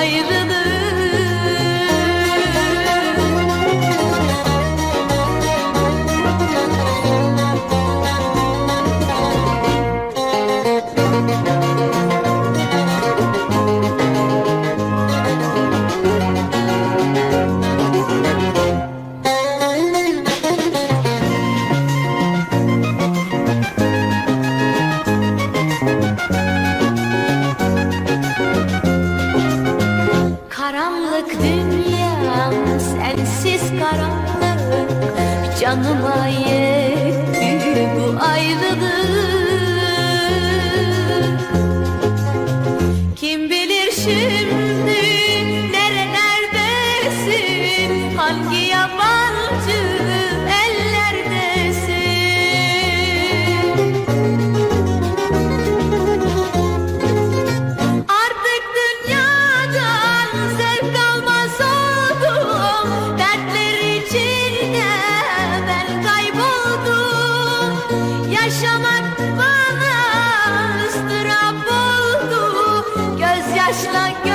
ayrıdır. Karanlık Canıma yetti bu ayrılık. Kim bilir şimdi kayboldu Yaşamak bana ıstırap oldu. Gözyaşla gözyaşla